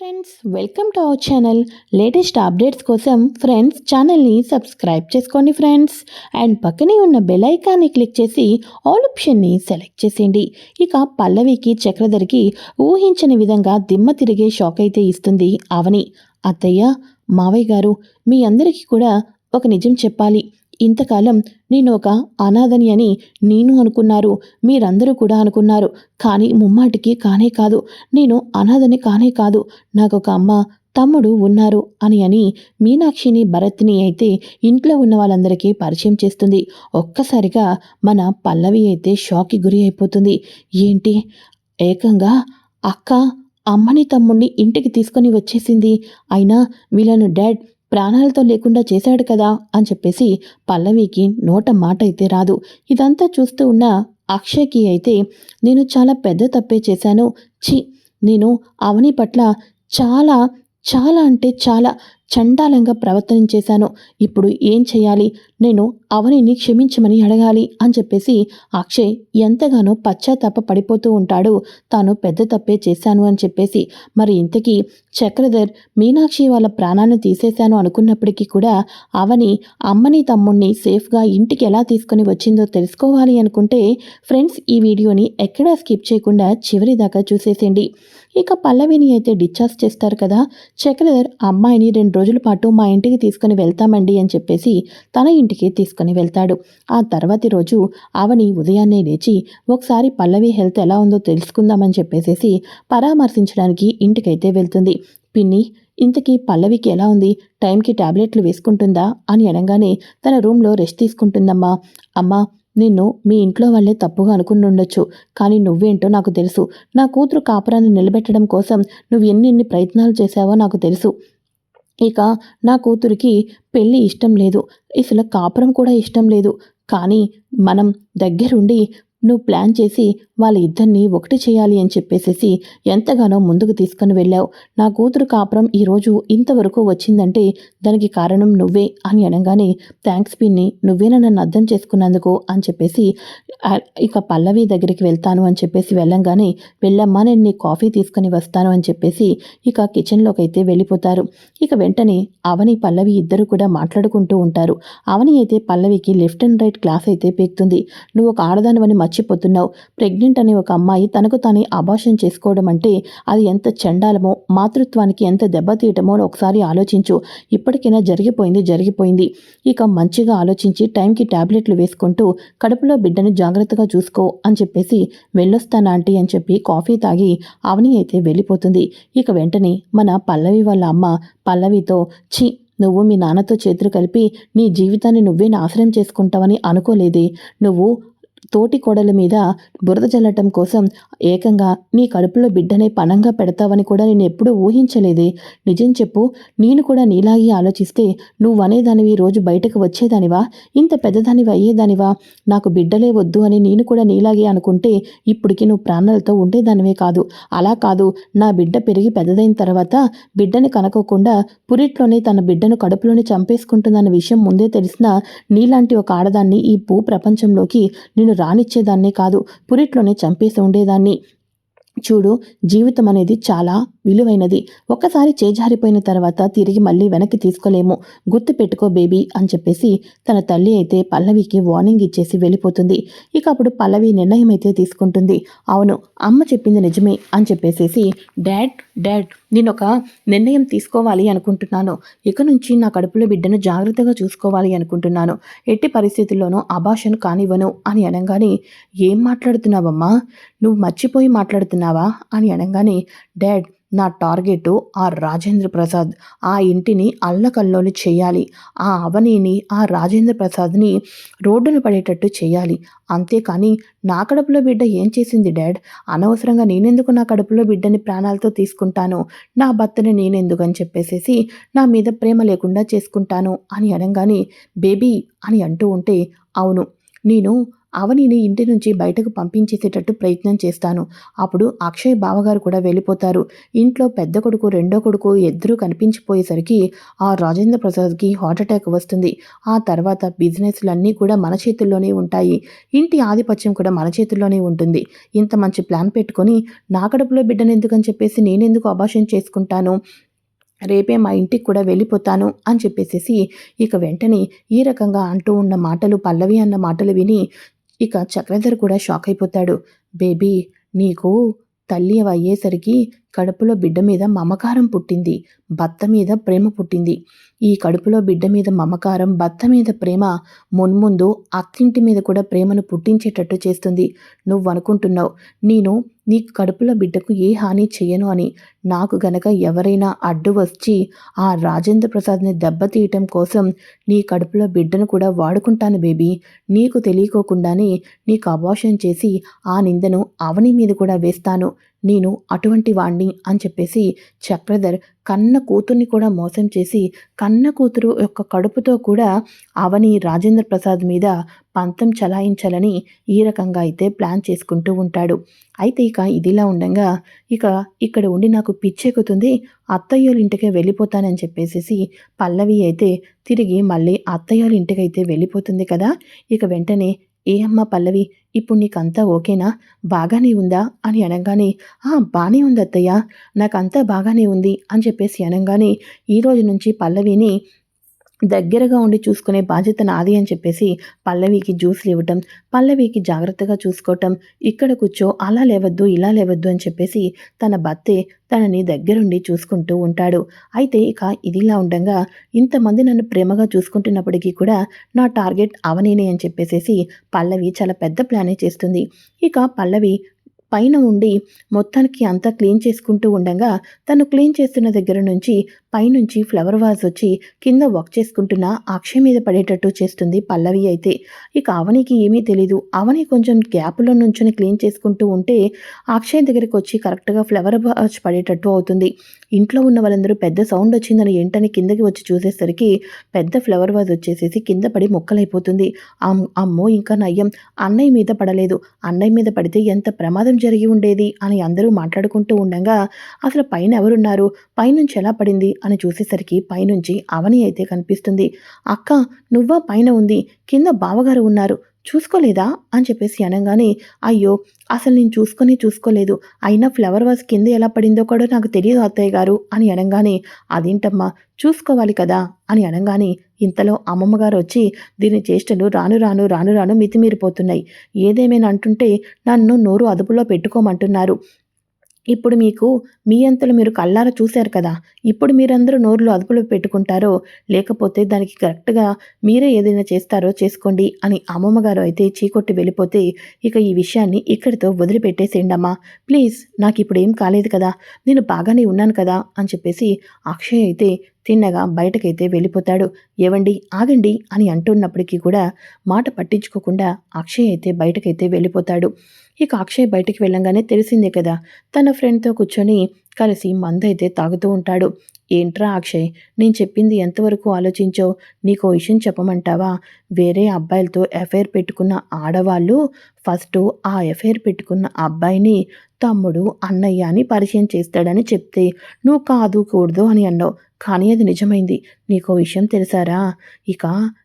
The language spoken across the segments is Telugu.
Friends welcome to our channel latest updates కోసం ఫ్రెండ్స్ ఛానల్ని సబ్స్క్రైబ్ చేసుకోండి ఫ్రెండ్స్ అండ్ పక్కనే ఉన్న బెల్ ఐకాన్ని క్లిక్ చేసి ఆల్ ఆప్షన్ని సెలెక్ట్ చేసేయండి. ఇక పల్లవికి చక్రధరికి ఊహించని విధంగా దిమ్మ తిరిగే షాక్ అయితే ఇస్తుంది అవని. అత్తయ్య మావయ్య గారు మీ అందరికీ కూడా ఒక నిజం చెప్పాలి. ఇంతకాలం నేను ఒక అనాథని అని నేను అనుకున్నారు మీరందరూ కూడా అనుకున్నారు. కానీ ముమ్మాటికి కానే కాదు నేను అనాథని కానే కాదు నాకు ఒక అమ్మ తమ్ముడు ఉన్నారు అని అని మీనాక్షిని భరత్ని అయితే ఇంట్లో ఉన్న వాళ్ళందరికీ పరిచయం చేస్తుంది. ఒక్కసారిగా మన పల్లవి అయితే షాక్కి గురి అయిపోతుంది. ఏంటి? ఏకంగా అక్క అమ్మని తమ్ముడిని ఇంటికి తీసుకొని వచ్చేసింది. అయినా వీళ్ళను డాడ్ ప్రాణాలతో లేకుండా చేశాడు కదా అని చెప్పేసి పల్లవికి నోట మాట అయితే రాదు. ఇదంతా చూస్తూ ఉన్న అక్షయ్కి అయితే నేను చాలా పెద్ద తప్పే చేశాను. ఛీ నేను అవని పట్ల చాలా చాలా అంటే చాలా చండాలంగా ప్రవర్తన చేశాను ఇప్పుడు ఏం చేయాలి? నేను అవనిని క్షమించమని అడగాలి అని చెప్పేసి అక్షయ్ ఎంతగానో పశ్చాత్తాప పడిపోతూ ఉంటాడు. తాను పెద్ద తప్పే చేశాను అని చెప్పేసి. మరి ఇంతకీ చక్రధర్ మీనాక్షి వాళ్ళ ప్రాణాన్ని తీసేశాను అనుకున్నప్పటికీ కూడా అవని అమ్మని తమ్ముణ్ణి సేఫ్గా ఇంటికి ఎలా తీసుకొని వచ్చిందో తెలుసుకోవాలి అనుకుంటే ఫ్రెండ్స్ ఈ వీడియోని ఎక్కడా స్కిప్ చేయకుండా చివరి దాకా చూసేసేయండి. ఇక పల్లవిని అయితే డిశ్చార్జ్ చేస్తారు కదా. చక్రధర్ అమ్మాయిని రెండు రోజుల పాటు మా ఇంటికి తీసుకుని వెళ్తామండి అని చెప్పేసి తన ఇంటికి తీసుకుని వెళ్తాడు. ఆ తర్వాతి రోజు అవని ఉదయాన్నే లేచి ఒకసారి పల్లవి హెల్త్ ఎలా ఉందో తెలుసుకుందామని చెప్పేసేసి పరామర్శించడానికి ఇంటికైతే వెళ్తుంది. పిన్ని ఇంతకీ పల్లవికి ఎలా ఉంది? టైంకి టాబ్లెట్లు వేసుకుంటుందా? అని అనగానే తన రూమ్లో రెస్ట్ తీసుకుంటుందమ్మా. అమ్మా నిన్ను మీ ఇంట్లో వాళ్ళే తప్పుగా అనుకుంటుండొచ్చు కానీ నువ్వేంటో నాకు తెలుసు. నా కూతురు కాపురాన్ని నిలబెట్టడం కోసం నువ్వు ఎన్ని ఎన్ని ప్రయత్నాలు చేశావో నాకు తెలుసు. ఇక నా కూతురికి పెళ్ళి ఇష్టం లేదు. అసలు కాపురం కూడా ఇష్టం లేదు. కానీ మనం దగ్గరుండి నువ్వు ప్లాన్ చేసి వాళ్ళ ఇద్దరిని ఒకటి చేయాలి అని చెప్పేసేసి ఎంతగానో ముందుకు తీసుకుని వెళ్ళావు. నా కూతురు కాపురం ఈరోజు ఇంతవరకు వచ్చిందంటే దానికి కారణం నువ్వే అని అనగానే థ్యాంక్స్ పిన్ని నువ్వేనా నన్ను అర్థం చేసుకున్నందుకు అని చెప్పేసి ఇక పల్లవి దగ్గరికి వెళ్తాను అని చెప్పేసి వెళ్ళంగానే వెళ్ళమ్మా నేను నీ కాఫీ తీసుకుని వస్తాను అని చెప్పేసి ఇక కిచెన్లోకి అయితే వెళ్ళిపోతారు. ఇక వెంటనే అవని పల్లవి ఇద్దరు కూడా మాట్లాడుకుంటూ ఉంటారు. అవని అయితే పల్లవికి లెఫ్ట్ అండ్ రైట్ క్లాస్ అయితే పీక్తుంది. నువ్వు ఒక ఆడదానివని మర్చిపోతున్నావు. ప్రెగ్నెంట్ అనే ఒక అమ్మాయి తనకు తానే అభాషణ చేసుకోవడం అంటే అది ఎంత చండాలమో మాతృత్వానికి ఎంత దెబ్బతీయటమో ఒకసారి ఆలోచించు. ఇప్పటికైనా జరిగిపోయింది జరిగిపోయింది. ఇక మంచిగా ఆలోచించి టైంకి టాబ్లెట్లు వేసుకుంటూ కడుపులో బిడ్డను జాగ్రత్తగా చూసుకో అని చెప్పేసి వెళ్ళొస్తాను ఆంటీ అని చెప్పి కాఫీ తాగి అవని అయితే వెళ్ళిపోతుంది. ఇక వెంటనే మన పల్లవి వాళ్ళ అమ్మ పల్లవితో ఛీ నువ్వు మీ నాన్నతో చేతులు కలిపి నీ జీవితాన్ని నువ్వే నాశనం చేసుకుంటావని అనుకోలేదే. నువ్వు తోటి కోడల మీద బురద చల్లటం కోసం ఏకంగా నీ కడుపులో బిడ్డనే పనంగా పెడతావని కూడా నేను ఎప్పుడూ ఊహించలేదే. నిజం చెప్పు నేను కూడా నీలాగే ఆలోచిస్తే నువ్వనేదానివి రోజు బయటకు వచ్చేదానివా? ఇంత పెద్దదానివి అయ్యేదానివా? నాకు బిడ్డలే వద్దు అని నేను కూడా నీలాగే అనుకుంటే ఇప్పటికి నువ్వు ప్రాణాలతో ఉండేదానివే కాదు. అలా కాదు నా బిడ్డ పెరిగి పెద్దదైన తర్వాత బిడ్డని కనుకోకుండా పురిట్లోనే తన బిడ్డను కడుపులోనే చంపేసుకుంటుందన్న విషయం ముందే తెలిసిన నీలాంటి ఒక ఆడదాన్ని ఈ భూ ప్రపంచంలోకి నేను రానిచ్చేదాన్నే కాదు పురిట్లోనే చంపేసి ఉండేదాన్ని. చూడు జీవితం అనేది చాలా విలువైనది. ఒకసారి చేజారిపోయిన తర్వాత తిరిగి మళ్ళీ వెనక్కి తీసుకోలేము. గుర్తు పెట్టుకో బేబీ అని చెప్పేసి తన తల్లి అయితే పల్లవికి వార్నింగ్ ఇచ్చేసి వెళ్ళిపోతుంది. ఇక అప్పుడు పల్లవి నిర్ణయం అయితే తీసుకుంటుంది. అవును అమ్మ చెప్పింది నిజమే అని చెప్పేసేసి డాడ్ డాడ్ నేను ఒక నిర్ణయం తీసుకోవాలి అనుకుంటున్నాను. ఇక నుంచి నా కడుపులో బిడ్డను జాగ్రత్తగా చూసుకోవాలి అనుకుంటున్నాను. ఎట్టి పరిస్థితుల్లోనూ అభాషను కానివ్వను అని అనగానే ఏం మాట్లాడుతున్నావమ్మా? నువ్వు మర్చిపోయి మాట్లాడుతున్నావా? అని అనగానే డాడ్ నా టార్గెట్ ఆ రాజేంద్ర ప్రసాద్. ఆ ఇంటిని అల్లకల్లోని చేయాలి. ఆ అవనిని ఆ రాజేంద్ర ప్రసాద్ని రోడ్డున పడేటట్టు చేయాలి. అంతేకాని నా కడుపులో బిడ్డ ఏం చేసింది డాడ్? అనవసరంగా నేనెందుకు నా కడుపులో బిడ్డని ప్రాణాలతో తీసుకుంటాను? నా భర్తని నేనెందుకు అని చెప్పేసేసి నా మీద ప్రేమ లేకుండా చేసుకుంటాను అని అనగానే బేబీ అని అంటూ ఉంటే అవును నేను అవనిని ఇంటి నుంచి బయటకు పంపించేసేటట్టు ప్రయత్నం చేస్తాను. అప్పుడు అక్షయ్ బావగారు కూడా వెళ్ళిపోతారు. ఇంట్లో పెద్ద కొడుకు రెండో కొడుకు ఇద్దరూ కనిపించిపోయేసరికి ఆ రాజేంద్ర ప్రసాద్కి హార్ట్ అటాక్ వస్తుంది. ఆ తర్వాత బిజినెస్లన్నీ కూడా మన చేతుల్లోనే ఉంటాయి. ఇంటి ఆధిపత్యం కూడా మన చేతుల్లోనే ఉంటుంది. ఇంత మంచి ప్లాన్ పెట్టుకొని నా కడుపులో బిడ్డను ఎందుకని చెప్పేసి నేనెందుకు అభాషణ చేసుకుంటాను? రేపే మా ఇంటికి కూడా వెళ్ళిపోతాను అని చెప్పేసేసి ఇక వెంటనే ఈ రకంగా అంటూ ఉన్న మాటలు పల్లవి అన్న మాటలు విని ఇక చక్రధర్ కూడా షాక్ అయిపోతాడు. బేబీ నీకు తల్లి అయ్యేసరికి కడుపులో బిడ్డ మీద మమకారం పుట్టింది. భర్త మీద ప్రేమ పుట్టింది. ఈ కడుపులో బిడ్డ మీద మమకారం భర్త మీద ప్రేమ మున్ముందు అక్కింటి మీద కూడా ప్రేమను పుట్టించేటట్టు చేస్తుంది. నువ్వు అనుకుంటున్నావు నేను నీ కడుపులో బిడ్డకు ఏ హాని చేయను అని. నాకు గనక ఎవరైనా అడ్డు వచ్చి ఆ రాజేంద్ర ప్రసాద్ని దెబ్బతీయటం కోసం నీ కడుపులో బిడ్డను కూడా వాడుకుంటాను బేబీ. నీకు తెలియకోకుండానే నీకు అబాషన్ చేసి ఆ నిందను అవని మీద కూడా వేస్తాను. నేను అటువంటి వాణ్ణి అని చెప్పేసి చక్రధర్ కన్న కూతుర్ని కూడా మోసం చేసి కన్న కూతురు యొక్క కడుపుతో కూడా అవని రాజేంద్ర ప్రసాద్ మీద పంతం చలాయించాలని ఈ రకంగా అయితే ప్లాన్ చేసుకుంటూ ఉంటాడు. అయితే ఇక ఇదిలా ఉండగా ఇక ఇక్కడ ఉండి నాకు పిచ్చెక్కుతుంది. అత్తయ్యోళ్ళ ఇంటికే వెళ్ళిపోతానని చెప్పేసి పల్లవి అయితే తిరిగి మళ్ళీ అత్తయ్యోళ్ళ ఇంటికైతే వెళ్ళిపోతుంది కదా. ఇక వెంటనే ఏ అమ్మ పల్లవి ఇప్పుడు నీకంతా ఓకేనా? బాగానే ఉందా? అని అనగానే ఆ బాగానే ఉంది అత్తయ్య నాకంతా బాగానే ఉంది అని చెప్పేసి అనగానే ఈ రోజు నుంచి పల్లవిని దగ్గరగా ఉండి చూసుకునే బాధ్యత నాది అని చెప్పేసి పల్లవికి జ్యూస్లు ఇవ్వటం పల్లవికి జాగ్రత్తగా చూసుకోవటం ఇక్కడ కూర్చో అలా లేవద్దు ఇలా లేవద్దు అని చెప్పేసి తన భర్తే తనని దగ్గరుండి చూసుకుంటూ ఉంటాడు. అయితే ఇక ఇదిలా ఉండగా ఇంతమంది నన్ను ప్రేమగా చూసుకుంటున్నప్పటికీ కూడా నా టార్గెట్ అవనేనే అని చెప్పేసేసి పల్లవి చాలా పెద్ద ప్లానే చేస్తుంది. ఇక పల్లవి పైన ఉండి మొత్తానికి అంతా క్లీన్ చేసుకుంటూ ఉండగా తను క్లీన్ చేస్తున్న దగ్గర నుంచి పైనుంచి ఫ్లవర్ వాజ్ వచ్చి కింద వర్క్ చేసుకుంటున్న అక్షయ్ మీద పడేటట్టు చేస్తుంది పల్లవి అయితే. ఇక అవనికి ఏమీ తెలీదు. అవని కొంచెం గ్యాప్లో నుంచొని క్లీన్ చేసుకుంటూ ఉంటే అక్షయ్ దగ్గరికి వచ్చి కరెక్ట్గా ఫ్లవర్ వాజ్ పడేటట్టు అవుతుంది. ఇంట్లో ఉన్న వాళ్ళందరూ పెద్ద సౌండ్ వచ్చిందని ఏంటని కిందకి వచ్చి చూసేసరికి పెద్ద ఫ్లవర్ వాజ్ వచ్చేసేసి కింద పడి మొక్కలైపోతుంది. అమ్మో ఇంకా నయ్యం. అన్నయ్య మీద పడలేదు. అన్నయ్య మీద పడితే ఎంత ప్రమాదం జరిగి ఉండేది అని అందరూ మాట్లాడుకుంటూ ఉండగా అసలు పైన ఎవరున్నారు? పైనుంచి ఎలా పడింది? అని చూసేసరికి పైనుంచి అవని అయితే కనిపిస్తుంది. అక్క నువ్వా పైన ఉంది? కింద బావగారు ఉన్నారు. చూసుకోలేదా? అని చెప్పేసి అనగానే అయ్యో అసలు నేను చూసుకొని చూసుకోలేదు. అయినా ఫ్లవర్ వాజ్ కింద ఎలా పడిందో కూడా నాకు తెలియదు అత్తయ్య గారు అని అనగానే అదేంటమ్మా? చూసుకోవాలి కదా అని అనగానే ఇంతలో అమ్మమ్మగారు వచ్చి దీని చేష్టలు రాను రాను రాను రాను మితిమీరిపోతున్నాయి. ఏదేమైనా అంటుంటే నన్ను నోరు అదుపులో పెట్టుకోమంటున్నారు. ఇప్పుడు మీకు మీ అంతలు మీరు కళ్ళారా చూశారు కదా? ఇప్పుడు మీరందరూ నోరులో అదుపులో పెట్టుకుంటారో లేకపోతే దానికి కరెక్ట్గా మీరే ఏదైనా చేస్తారో చేసుకోండి అని అమ్మమ్మగారు అయితే చీకొట్టి వెళ్ళిపోతే ఇక ఈ విషయాన్ని ఇక్కడితో వదిలిపెట్టేసేయండమ్మా ప్లీజ్ నాకు ఇప్పుడు ఏం కాలేదు కదా. నేను బాగానే ఉన్నాను కదా అని చెప్పేసి అక్షయ్ అయితే తిన్నగా బయటకైతే వెళ్ళిపోతాడు. ఏవండి ఆగండి అని అంటున్నప్పటికీ కూడా మాట పట్టించుకోకుండా అక్షయ్ అయితే బయటకైతే వెళ్ళిపోతాడు. ఇక అక్షయ్ బయటికి వెళ్ళంగానే తెలిసిందే కదా తన ఫ్రెండ్తో కూర్చొని కలిసి మందైతే తాగుతూ ఉంటాడు. ఏంట్రా అక్షయ్ నేను చెప్పింది ఎంతవరకు ఆలోచించో నీకో విషయం చెప్పమంటావా? వేరే అబ్బాయిలతో ఎఫ్ఐఆర్ పెట్టుకున్న ఆడవాళ్ళు ఫస్ట్ ఆ ఎఫ్ఐఆర్ పెట్టుకున్న అబ్బాయిని తమ్ముడు అన్నయ్య అని పరిచయం చేస్తాడని చెప్తే నువ్వు కాదు కూడదు అని అన్నావు. కానీ అది నిజమైంది. నీకు విషయం తెలిసారా? ఇక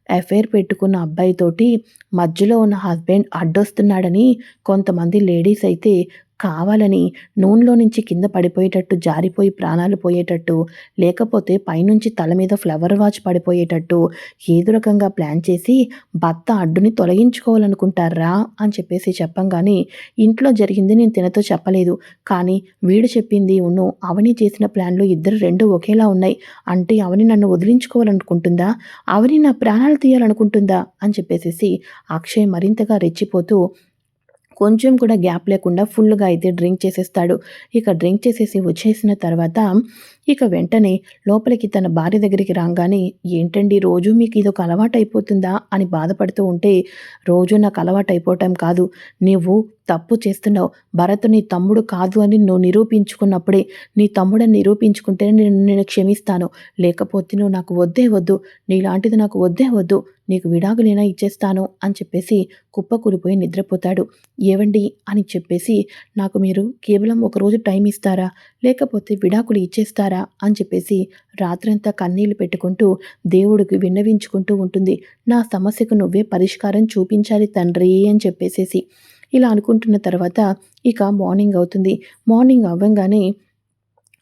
ఎఫ్ఐఆర్ పెట్టుకున్న అబ్బాయితోటి మధ్యలో ఉన్న హస్బెండ్ అడ్డొస్తున్నాడని కొంతమంది లేడీస్ అయితే కావాలని నూనెలో నుంచి కింద పడిపోయేటట్టు జారిపోయి ప్రాణాలు పోయేటట్టు లేకపోతే పైనుంచి తల మీద ఫ్లవర్ వాచ్ పడిపోయేటట్టు ఏదో రకంగా ప్లాన్ చేసి భర్త అడ్డుని తొలగించుకోవాలనుకుంటారా అని చెప్పేసి చెప్పంగానే ఇంట్లో జరిగింది నేను తినతో చెప్పలేదు. కానీ వీడు చెప్పింది ఉన్ను అవని చేసిన ప్లాన్లు ఇద్దరు రెండు ఒకేలా ఉన్నాయి. అంటే అవని నన్ను వదిలించుకోవాలనుకుంటుందా? అవని నా ప్రాణాలు తీయాలనుకుంటుందా? అని చెప్పేసేసి అక్షయ్ మరింతగా రెచ్చిపోతూ కొంచెం కూడా గ్యాప్ లేకుండా ఫుల్గా అయితే డ్రింక్ చేసేస్తాడు. ఇక డ్రింక్ చేసేసి వచ్చేసిన తర్వాత ఇక వెంటనే లోపలికి తన భార్య దగ్గరికి రాగానే ఏంటండి రోజు మీకు ఇదొక అలవాటు అయిపోతుందా అని బాధపడుతూ ఉంటే రోజు నాకు అలవాటు అయిపోవటం కాదు. నువ్వు తప్పు చేస్తున్నావు. భరత్ నీ తమ్ముడు కాదు అని నువ్వు నిరూపించుకున్నప్పుడే నీ తమ్ముడని నిరూపించుకుంటేనే నేను నేను క్షమిస్తాను. లేకపోతే నువ్వు నాకు వద్దే వద్దు. నీలాంటిది నాకు వద్దే వద్దు. నీకు విడాకులైనా ఇచ్చేస్తాను. అని చెప్పేసి కుప్పకూలిపోయి నిద్రపోతాడు. ఏవండి? అని చెప్పేసి నాకు మీరు కేవలం ఒకరోజు టైం ఇస్తారా? లేకపోతే విడాకులు ఇచ్చేస్తారా? అని చెప్పేసి రాత్రంతా కన్నీళ్ళు పెట్టుకుంటూ దేవుడికి విన్నవించుకుంటూ ఉంటుంది. నా సమస్యకు నువ్వే పరిష్కారం చూపించాలి తండ్రి అని చెప్పేసేసి ఇలా అనుకుంటున్న తర్వాత ఇక మార్నింగ్ అవుతుంది. మార్నింగ్ అవ్వంగానే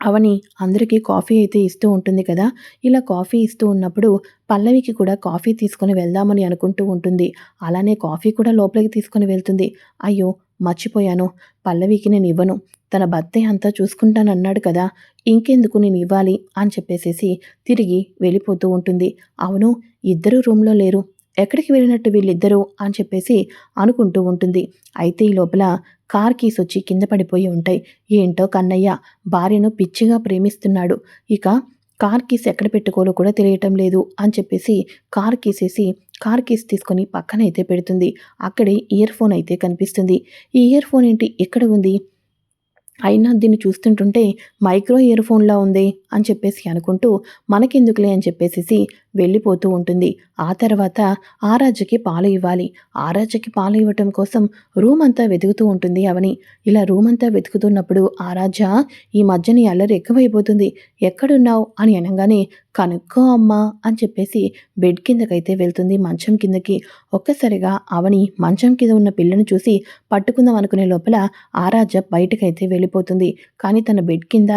అవని అందరికీ కాఫీ అయితే ఇస్తూ ఉంటుంది కదా. ఇలా కాఫీ ఇస్తూ ఉన్నప్పుడు పల్లవికి కూడా కాఫీ తీసుకొని వెళ్దామని అనుకుంటూ ఉంటుంది. అలానే కాఫీ కూడా లోపలికి తీసుకొని వెళ్తుంది. అయ్యో మర్చిపోయాను. పల్లవికి నేను ఇవ్వను. తన భర్తే అంతా చూసుకుంటానన్నాడు కదా ఇంకెందుకు నేను ఇవ్వాలి అని చెప్పేసేసి తిరిగి వెళ్ళిపోతూ ఉంటుంది. అవును ఇద్దరూ రూమ్లో లేరు. ఎక్కడికి వెళ్ళినట్టు వీళ్ళిద్దరూ అని చెప్పేసి అనుకుంటూ ఉంటుంది. అయితే ఈ లోపల కార్ కీస్ వచ్చి కింద పడిపోయి ఉంటాయి. ఏంటో కన్నయ్య భార్యను పిచ్చిగా ప్రేమిస్తున్నాడు. ఇక కార్ కీస్ ఎక్కడ పెట్టుకోలో కూడా తెలియటం లేదు అని చెప్పేసి కార్ కీసేసి కార్ కీస్ తీసుకొని పక్కన అయితే పెడుతుంది. అక్కడే ఇయర్ ఫోన్ అయితే కనిపిస్తుంది. ఈ ఇయర్ ఫోన్ ఏంటి? ఎక్కడ ఉంది? అయినా దీన్ని చూస్తుంటుంటే మైక్రో ఇయర్ ఫోన్లా ఉంది. అని చెప్పేసి అనుకుంటూ మనకెందుకులే అని చెప్పేసి వెళ్ళిపోతూ ఉంటుంది. ఆ తర్వాత ఆరాజకి పాలు ఇవ్వాలి. ఆరాజకి పాలు ఇవ్వటం కోసం రూమ్ అంతా వెతుకుతూ ఉంటుంది అవని. ఇలా రూమ్ అంతా వెతుకుతున్నప్పుడు ఆరాధ్య ఈ మధ్యని అల్లరి ఎక్కువైపోతుంది. ఎక్కడున్నావు? అని అనగానే కనుక్కో అమ్మా అని చెప్పేసి బెడ్ కిందకైతే వెళ్తుంది మంచం కిందకి. ఒక్కసారిగా అవని మంచం కింద ఉన్న పిల్లను చూసి పట్టుకుందాం అనుకునే లోపల ఆరాధ్య బయటకైతే వెళ్ళిపోతుంది. కానీ తన బెడ్ కింద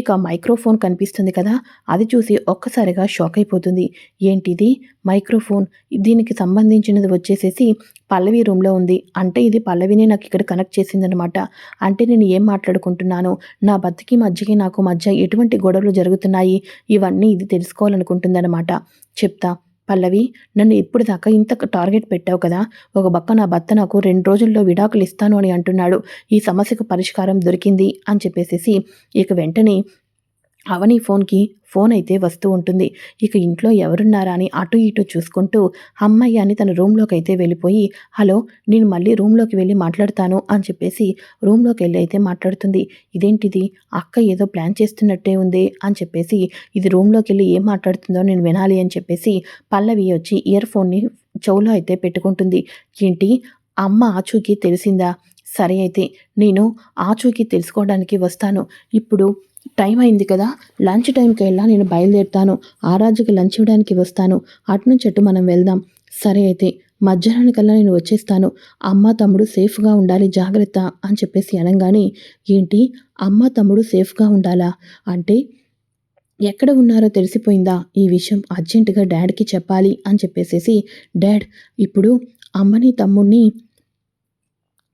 ఇక మైక్రోఫోన్ కనిపిస్తుంది కదా అది చూసి ఒక్కసారిగా షాక్ అయిపోతుంది. ఏంటిది? మైక్రోఫోన్? దీనికి సంబంధించినది వచ్చేసేసి పల్లవి రూమ్లో ఉంది. అంటే ఇది పల్లవినే నాకు ఇక్కడ కనెక్ట్ చేసిందనమాట అంటే నేను ఏం మాట్లాడుకుంటున్నాను? నా బతికి మధ్యకి నాకు మధ్య ఎటువంటి గొడవలు జరుగుతున్నాయి? ఇవన్నీ ఇది తెలుసుకోవాలనుకుంటుందన్నమాట. చెప్తా. పల్లవి నన్ను ఇప్పుడు దాకా ఇంత టార్గెట్ పెట్టావు కదా ఒక పక్క నా భర్త నాకు రెండు రోజుల్లో విడాకులు ఇస్తాను అని అంటున్నాడు. ఈ సమస్యకు పరిష్కారం దొరికింది అని చెప్పేసి ఇక వెంటనే అవని ఫోన్కి ఫోన్ అయితే వస్తూ ఉంటుంది. ఇక ఇంట్లో ఎవరున్నారా అని అటు ఇటు చూసుకుంటూ అమ్మాయి అని తన రూమ్లోకి అయితే వెళ్ళిపోయి హలో నేను మళ్ళీ రూమ్లోకి వెళ్ళి మాట్లాడతాను అని చెప్పేసి రూమ్లోకి వెళ్ళి అయితే మాట్లాడుతుంది. ఇదేంటిది? అక్క ఏదో ప్లాన్ చేస్తున్నట్టే ఉంది అని చెప్పేసి ఇది రూమ్లోకి వెళ్ళి ఏం మాట్లాడుతుందో నేను వినాలి అని చెప్పేసి పల్లవి వచ్చి ఇయర్ ఫోన్ని చెవులో అయితే పెట్టుకుంటుంది. ఏంటి? అమ్మ ఆచూకి తెలిసిందా? సరే అయితే నేను ఆచూకి తెలుసుకోవడానికి వస్తాను. ఇప్పుడు టైం అయింది కదా. లంచ్ టైంకి వెళ్ళా నేను బయలుదేరుతాను. ఆరాజుకి లంచ్ ఇవ్వడానికి వస్తాను. అటు నుంచి అటు మనం వెళ్దాం. సరే అయితే మధ్యాహ్నానికల్లా నేను వచ్చేస్తాను. అమ్మ తమ్ముడు సేఫ్గా ఉండాలి జాగ్రత్త అని చెప్పేసి అనగానే ఏంటి? అమ్మ తమ్ముడు సేఫ్గా ఉండాలా? అంటే ఎక్కడ ఉన్నారో తెలిసిపోయిందా? ఈ విషయం అర్జెంటుగా డాడ్కి చెప్పాలి అని చెప్పేసేసి డాడ్ ఇప్పుడు అమ్మని తమ్ముడిని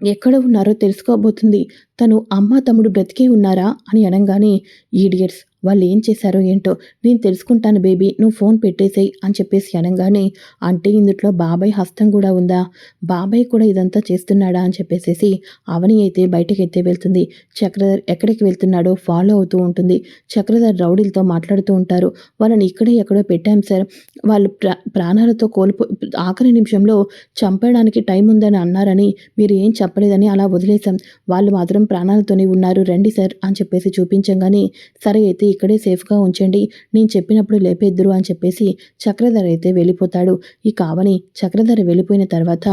ఎక్కడ ఉన్నారో తెలుసుకోబోతుంది. తను అమ్మ తమ్ముడు బ్రతికే ఉన్నారా అని అనగానే ఈడియట్స్ వాళ్ళు ఏం చేశారో ఏంటో నేను తెలుసుకుంటాను బేబీ నువ్వు ఫోన్ పెట్టేసేయి అని చెప్పేసి అనగానే అంటే ఇందులో బాబాయ్ హస్తం కూడా ఉందా? బాబాయ్ కూడా ఇదంతా చేస్తున్నాడా? అని చెప్పేసి అవని అయితే బయటకు అయితే వెళ్తుంది. చక్రధర్ ఎక్కడికి వెళ్తున్నాడో ఫాలో అవుతూ ఉంటుంది. చక్రధర్ రౌడీలతో మాట్లాడుతూ ఉంటారు. వాళ్ళని ఇక్కడే ఎక్కడో పెట్టాం సార్. వాళ్ళు ప్రా ప్రాణాలతో కోల్పో ఆఖరి నిమిషంలో చంపడానికి టైం ఉందని అన్నారని మీరు ఏం చెప్పలేదని అలా వదిలేశాం. వాళ్ళు మాత్రం ప్రాణాలతోనే ఉన్నారు. రండి సార్ అని చెప్పేసి చూపించంగానే సరే అయితే ఇక్కడే సేఫ్గా ఉంచండి. నేను చెప్పినప్పుడు లేపేద్దురు అని చెప్పేసి చక్రధర అయితే వెళ్ళిపోతాడు. ఈ కావని చక్రధర వెళ్ళిపోయిన తర్వాత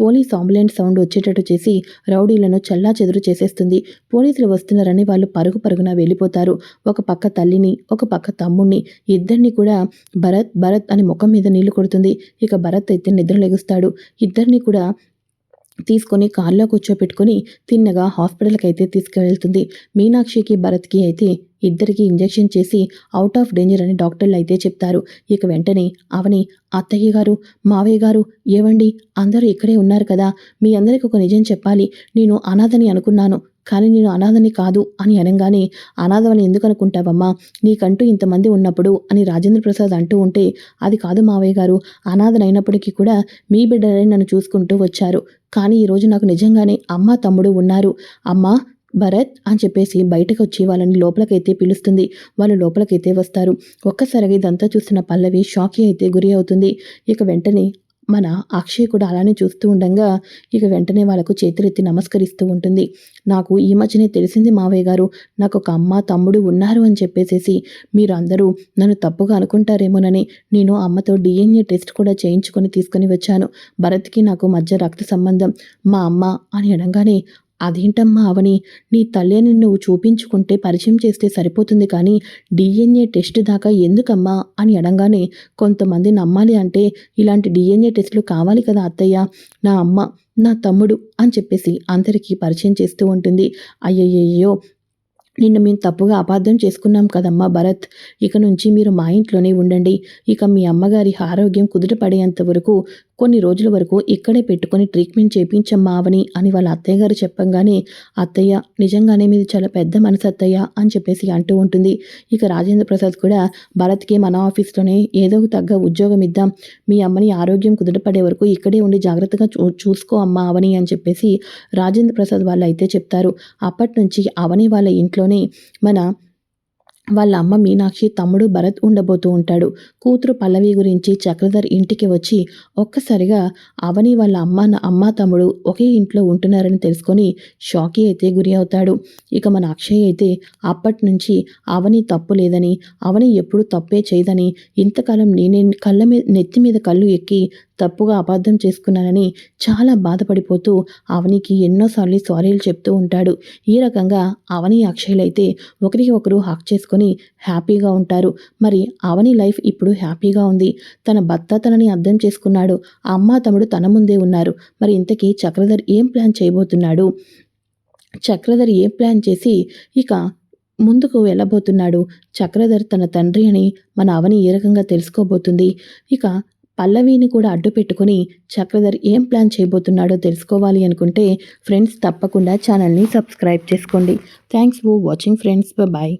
పోలీస్ అంబులెన్స్ సౌండ్ వచ్చేటట్టు చేసి రౌడీలను చల్లా చెదురు చేసేస్తుంది. పోలీసులు వస్తున్నారని వాళ్ళు పరుగు పరుగున వెళ్ళిపోతారు. ఒక పక్క తల్లిని ఒక పక్క తమ్ముణ్ణి ఇద్దరిని కూడా భరత్ భరత్ అని ముఖం మీద నీళ్ళు కొడుతుంది. ఇక భరత్ అయితే నిద్రలేగుస్తాడు. ఇద్దరిని కూడా తీసుకొని కార్లో కూర్చోపెట్టుకొని తిన్నగా హాస్పిటల్కి అయితే తీసుకువెళ్తుంది మీనాక్షికి భరత్కి అయితే ఇద్దరికి ఇంజెక్షన్ చేసి అవుట్ ఆఫ్ డేంజర్ అని డాక్టర్లు అయితే చెప్తారు. ఇక వెంటనే అవని అత్తయ్య గారు మావయ్య గారు ఏవండి? అందరూ ఇక్కడే ఉన్నారు కదా. మీ అందరికి ఒక నిజం చెప్పాలి. నేను అనాథని అనుకున్నాను. కానీ నేను అనాథని కాదు అని అనగానే అనాథమని ఎందుకు అనుకుంటావమ్మా నీకంటూ ఇంతమంది ఉన్నప్పుడు అని రాజేంద్ర ప్రసాద్ అంటూ ఉంటే అది కాదు మావయ్య గారు అనాథనైనప్పటికీ కూడా మీ బిడ్డలే నన్ను చూసుకుంటూ వచ్చారు. కానీ ఈరోజు నాకు నిజంగానే అమ్మ తమ్ముడు ఉన్నారు. అమ్మ భరత్ అని చెప్పేసి బయటకు వచ్చి వాళ్ళని లోపలికైతే పిలుస్తుంది. వాళ్ళు లోపలికైతే వస్తారు. ఒక్కసారిగా ఇదంతా చూస్తున్న పల్లవి షాకి అయితే గురి అవుతుంది. ఇక వెంటనే మన అక్షయ్ కూడా అలానే చూస్తూ ఉండగా ఇక వెంటనే వాళ్ళకు చేతులెత్తి నమస్కరిస్తూ ఉంటుంది. నాకు ఈ మధ్యనే తెలిసింది మావయ్య గారు నాకు ఒక అమ్మ తమ్ముడు ఉన్నారు అని చెప్పేసేసి మీరు అందరూ నన్ను తప్పుగా అనుకుంటారేమోనని నేను అమ్మతో డిఎన్ఏ టెస్ట్ కూడా చేయించుకొని తీసుకొని వచ్చాను. భరత్కి నాకు మధ్య రక్త సంబంధం మా అమ్మ అని అనగానే అదేంటమ్మా అవని? నీ తల్లిని నువ్వు చూపించుకుంటే పరిచయం చేస్తే సరిపోతుంది కానీ డిఎన్ఏ టెస్ట్ దాకా ఎందుకమ్మా అని అడగానే కొంతమంది నమ్మాలి అంటే ఇలాంటి డిఎన్ఏ టెస్టులు కావాలి కదా అత్తయ్య నా అమ్మ నా తమ్ముడు అని చెప్పేసి అందరికీ పరిచయం చేస్తూ ఉంటుంది. అయ్యయ్యో నిన్ను మేము తప్పుగా అపార్థం చేసుకున్నాం కదమ్మా భరత్. ఇక నుంచి మీరు మా ఇంట్లోనే ఉండండి. ఇక మీ అమ్మగారి ఆరోగ్యం కుదుటపడేంత వరకు కొన్ని రోజుల వరకు ఇక్కడే పెట్టుకొని ట్రీట్మెంట్ చేయించమ్మా అవని అని వాళ్ళ అత్తయ్య గారు చెప్పంగానే అత్తయ్య నిజంగానే మీది చాలా పెద్ద మనసు అత్తయ్య అని చెప్పేసి అంటూ ఉంటుంది. ఇక రాజేంద్ర ప్రసాద్ కూడా భరత్కి మన ఆఫీస్లోనే ఏదో తగ్గ ఉద్యోగం ఇద్దాం. మీ అమ్మని ఆరోగ్యం కుదుటపడే వరకు ఇక్కడే ఉండి జాగ్రత్తగా చూ చూసుకో అమ్మా అవని అని చెప్పేసి రాజేంద్ర ప్రసాద్ వాళ్ళు అయితే చెప్తారు. అప్పటి నుంచి అవని వాళ్ళ ఇంట్లోనే మన వాళ్ళ అమ్మ మీనాక్షి తమ్ముడు భరత్ ఉండబోతూ ఉంటాడు. కూతురు పల్లవి గురించి చక్రధర్ ఇంటికి వచ్చి ఒక్కసారిగా అవని వాళ్ళ అమ్మ అమ్మ తమ్ముడు ఒకే ఇంట్లో ఉంటున్నారని తెలుసుకొని షాకి అయితే గురి అవుతాడు. ఇక మన అక్షయ్ అయితే అప్పటి నుంచి అవని తప్పు లేదని అవని ఎప్పుడు తప్పే చేయదని ఇంతకాలం నేనే కళ్ళ మీద నెత్తి మీద కళ్ళు ఎక్కి తప్పుగా అబద్ధం చేసుకున్నానని చాలా బాధపడిపోతూ అవనికి ఎన్నోసార్లు సారీలు చెప్తూ ఉంటాడు. ఈ రకంగా అవని అక్షయ్లైతే ఒకరికి ఒకరు హక్ చేసుకొని హ్యాపీగా ఉంటారు. మరి అవని లైఫ్ ఇప్పుడు హ్యాపీగా ఉంది. తన భర్త తనని అర్థం చేసుకున్నాడు. అమ్మ తమ్ముడు తన ముందే ఉన్నారు. మరి ఇంతకీ చక్రధర్ ఏం ప్లాన్ చేయబోతున్నాడు? చక్రధర్ ఏం ప్లాన్ చేసి ఇక ముందుకు వెళ్ళబోతున్నాడు? చక్రధర్ తన తండ్రి అని మన అవని ఏ రకంగా తెలుసుకోబోతుంది? ఇక పల్లవిని కూడా అడ్డు పెట్టుకుని చక్రధర్ ఏం ప్లాన్ చేయబోతున్నాడో తెలుసుకోవాలి అనుకుంటే ఫ్రెండ్స్ తప్పకుండా ఛానల్ని సబ్స్క్రైబ్ చేసుకోండి. Thanks for watching friends. Bye